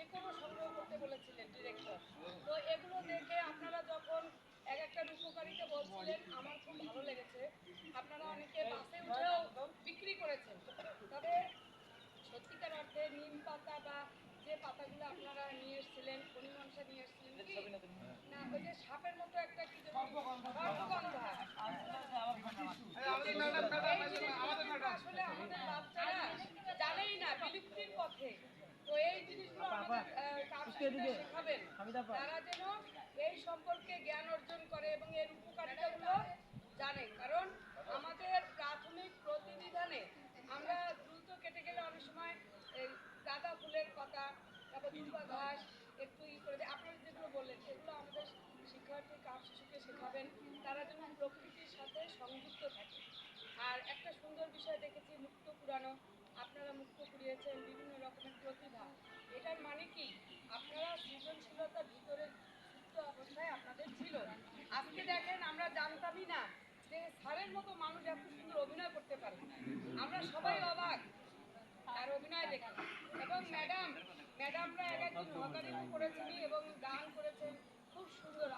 শেকড়ও সংগ্রহ করতে বলেছিলেন ডিরেক্টর তো এগুলো দেখে আপনারা যখন এক একটা উপকারিতা বলছিলেন আমার খুব ভালো লেগেছে। আপনারা অনেকে বাসে উঠেও বিক্রি করেছেন। তবে সত্যিকার অর্থে নিম পাতা বা যে পাতাগুলো আপনারা নিয়ে এসেছিলেন কনিমনসা নিয়ে এসেছিলেন না ওই যে সাপের মতো একটা কি যেন- সর্পগন্ধা। এই জিনিসগুলো আসলে আমাদের বাচ্চারা জানেই না বিলুপ্তির পথে তো এই জিনিসগুলো আমাদের আহ, কারসাজিরা শেখাবেন তারা যেন এই সম্পর্কে জ্ঞান অর্জন করে এবং এর উপকারিতাগুলো জানে। কারণ আমাদের প্রাথমিক প্রতিবিধানে আমরা দ্রুত কেটে গেলে অনেক সময় এই গাঁদা ফুলের পাতা তারপর দুর্বা ঘাস একটু ই করে আপনারা যেগুলো বললেন সেগুলো আমাদের শিক্ষার্থী কাপ শিশুকে শেখাবেন তারা যেন প্রকৃতির সাথে সংযুক্ত থাকে। আর একটা সুন্দর বিষয় দেখেছি মুক্ত পুরানো। আপনারা মুক্ত পুড়িয়েছেন বিভিন্ন রকমের প্রতিভা। আজকে দেখেন, আমরা জানতামই না যে স্যারের মতো মানুষ এত সুন্দর অভিনয় করতে পারে। আমরা সবাই অবাক। তার অভিনয় দেখে এবং ম্যাডাম, ম্যাডামরা এক একজন হকারিও করেছেন এবং গান করেছেন। খুব সুন্দর।